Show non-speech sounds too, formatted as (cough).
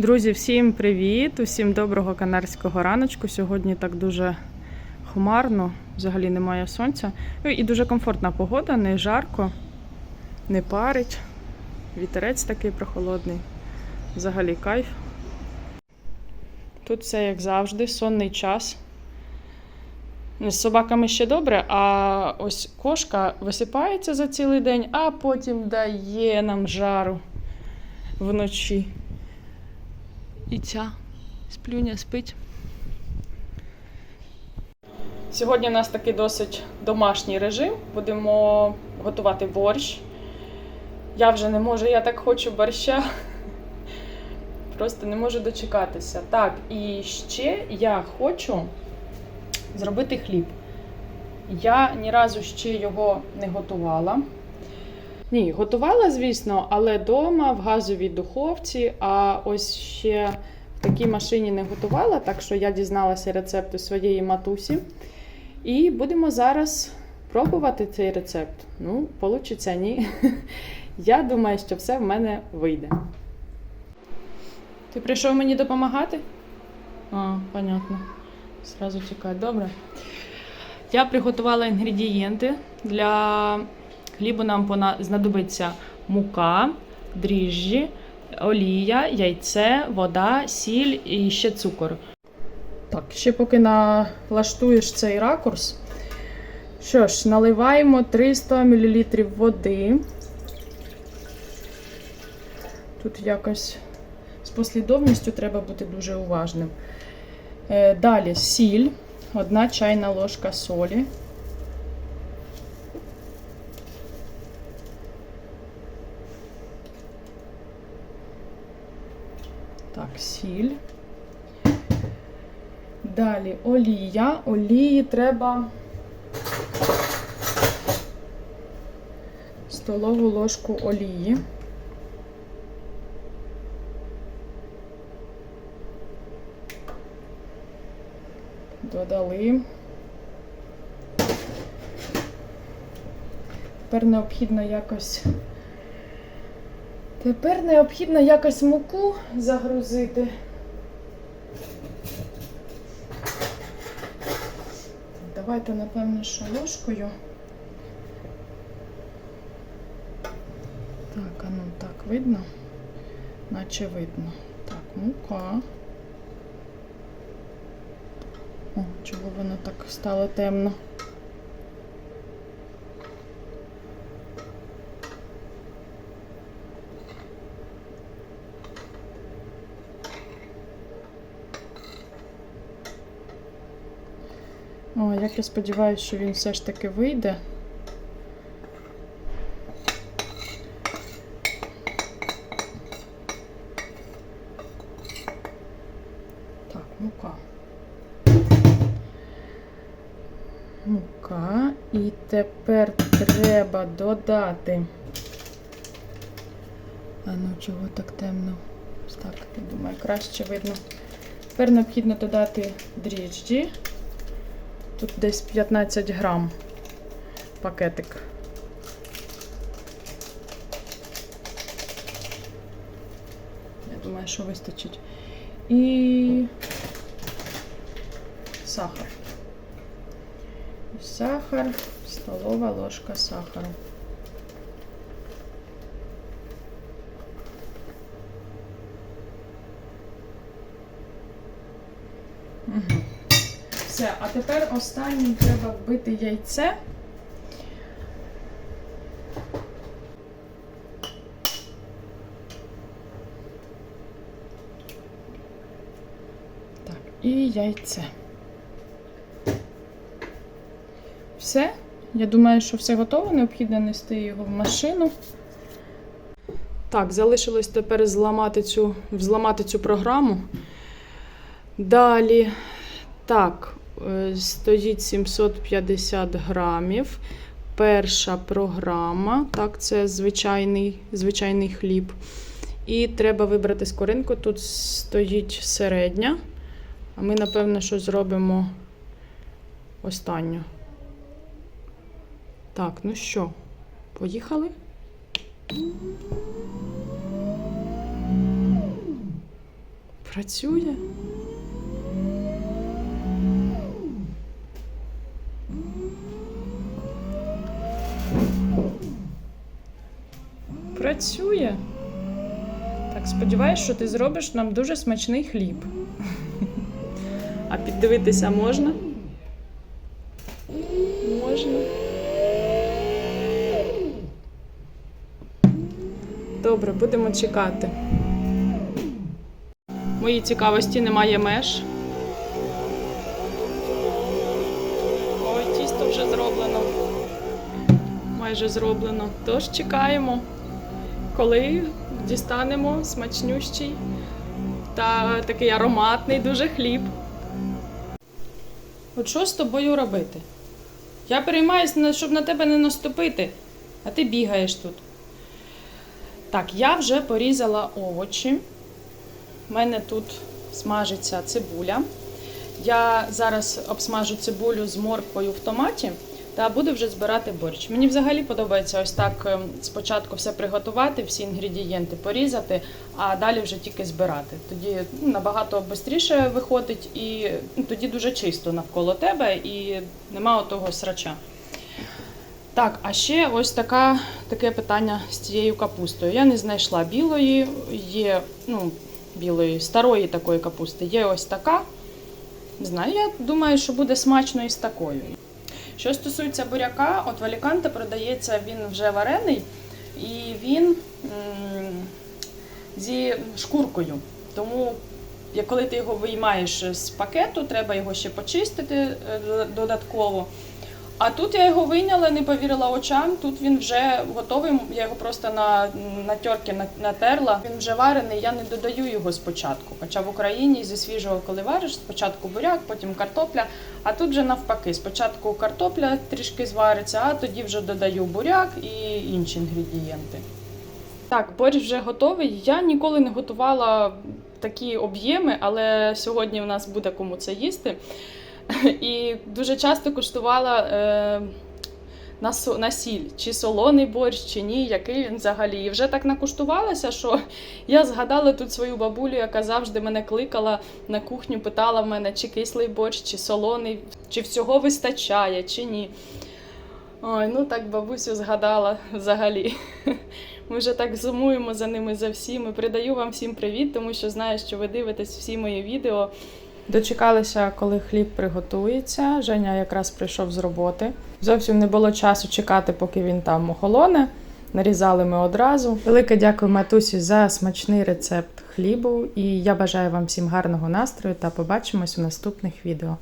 Друзі, всім привіт! Усім доброго канарського раночку. Сьогодні так дуже хмарно, взагалі немає сонця. Ну, І дуже комфортна погода, не жарко, не парить. Вітерець такий прохолодний. Взагалі кайф. Тут все як завжди, сонний час. З собаками ще добре, а ось кошка висипається за цілий день, а потім дає нам жару вночі. І ця сплюня спить. Сьогодні у нас такий досить домашній режим. Будемо готувати борщ. Я вже не можу, я так хочу борща. Просто не можу дочекатися. Так, і ще я хочу зробити хліб. Я ні разу ще його не готувала. Ні, готувала, звісно, але вдома в газовій духовці, а ось ще в такій машині не готувала, так що я дізналася рецепт у своєї матусі. І будемо зараз пробувати цей рецепт. Ну, получиться ні. (laughs) Я думаю, що все в мене вийде. Ти прийшов мені допомагати? А, понятно. Сразу тікай, добре. Я приготувала інгредієнти для хлібу нам знадобиться мука, дріжджі, олія, яйце, вода, сіль і ще цукор. Так, ще поки налаштуєш цей ракурс. Що ж, наливаємо 300 мл води. Тут якось з послідовністю треба бути дуже уважним. Е, Далі сіль, одна чайна ложка солі. Так, сіль. Далі олія. Олії треба столову ложку олії. Додали. Тепер необхідно якось. Тепер необхідно якось муку загрузити. Давайте, напевно, що ложкою. Так, а ну так видно? Наче видно. Так, мука. О, чого воно так стало темно? Як я сподіваюся, що він все ж таки вийде. Так, мука. Мука. І тепер треба додати. А ну чого так темно? Ось так, я думаю, краще видно. Тепер необхідно додати дріжджі. Тут десь 15 грам пакетик. Я думаю, що вистачить. І сахар. Сахар, столова ложка сахару. Угу. Все, а тепер останнім треба вбити яйце. Так, і яйце. Все. Я думаю, що все готово. Необхідно нести його в машину. Так, залишилось тепер зламати цю, взламати цю програму. Далі. Так, стоїть 750 грамів. Перша програма. Так, це звичайний, звичайний хліб. І треба вибрати скоринку. Тут стоїть середня. А ми, напевно, що зробимо останню. Так, ну що, поїхали? Працює. Працює. Так, сподіваюсь, що ти зробиш нам дуже смачний хліб. А піддивитися можна? Можна. Добре, будемо чекати. Моїй цікавості немає меж. Ой, тісто вже зроблено. Майже зроблено. Тож чекаємо, коли дістанемо смачнющий та такий ароматний дуже хліб. От що з тобою робити? Я переймаюся, щоб на тебе не наступити, а ти бігаєш тут. Так, я вже порізала овочі. У мене тут смажиться цибуля. Я зараз обсмажу цибулю з морквою в томаті та буду вже збирати борщ. Мені взагалі подобається ось так ем, спочатку все приготувати, всі інгредієнти порізати, а далі вже тільки збирати. Тоді ну, набагато швидше виходить і ну, тоді дуже чисто навколо тебе і нема отого срача. Так, а ще ось така, таке питання з цією капустою. Я не знайшла білої, є ну, білої, старої такої капусти. Є ось така. Не знаю, я думаю, що буде смачно із такою. Що стосується буряка, от в Аліканте продається він вже варений, і він зі шкуркою. Тому, коли ти його виймаєш з пакету, треба його ще почистити е, додатково. А тут я його вийняла, не повірила очам. Тут він вже готовий. Я його просто на, на терки натерла. Він вже варений, я не додаю його спочатку. Хоча в Україні зі свіжого, коли вариш, спочатку буряк, потім картопля. А тут вже навпаки, спочатку картопля трішки звариться, а тоді вже додаю буряк і інші інгредієнти. Так, борщ вже готовий. Я ніколи не готувала такі об'єми, але сьогодні в нас буде кому це їсти. (laughs) І дуже часто куштувала е, на, на чи солоний борщ, чи ні, який він взагалі. І вже так накуштувалася, що я згадала тут свою бабулю, яка завжди мене кликала на кухню, питала в мене, чи кислий борщ, чи солоний, чи всього вистачає, чи ні. Ой, ну так бабусю згадала взагалі. (laughs) Ми вже так сумуємо за ними за всіми. Передаю вам всім привіт, тому що знаю, що ви дивитесь всі мої відео. Дочекалися, коли хліб приготується. Женя якраз прийшов з роботи. Зовсім не було часу чекати, поки він там охолоне. Нарізали ми одразу. Велике дякую матусі за смачний рецепт хлібу. І я бажаю вам всім гарного настрою та побачимось у наступних відео.